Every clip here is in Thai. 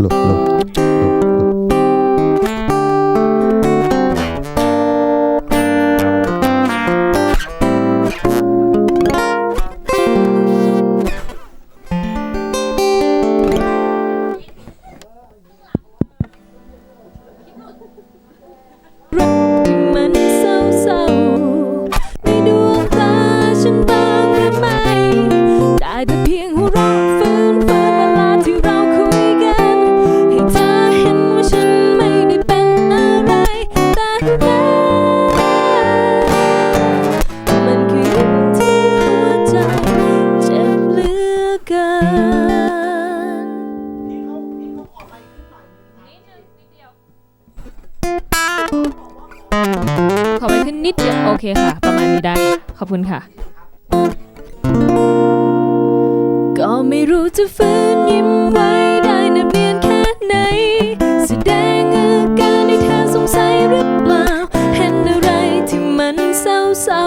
หล เกิน ขอไปขึ้นนิดเดียวโอเคค่ะ ประมาณนี้ได้ค่ะขอบคุณค่ะ ก็ไม่รู้จะฟื้นยิ้มไว้ได้นับเนียนแค่ไหน แสดงอาการให้เธอสงสัยหรือเปล่า เห็นอะไรที่มันเศร้า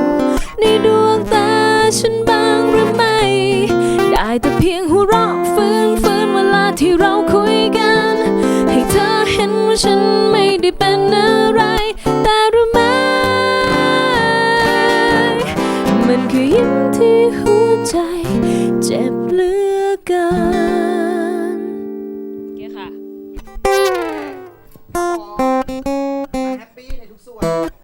ๆในดวงตาฉันบ้างหรือไม่ ได้แต่เพียงหัวเราะฟื้นฟื้นเวลาที่เราคุยกัน ให้เธอเห็นว่าฉันไม่ได้เป็นอะไร แต่รู้ไหม มันคือยิ้มที่หัวใจ เจ็บเหลือเกิน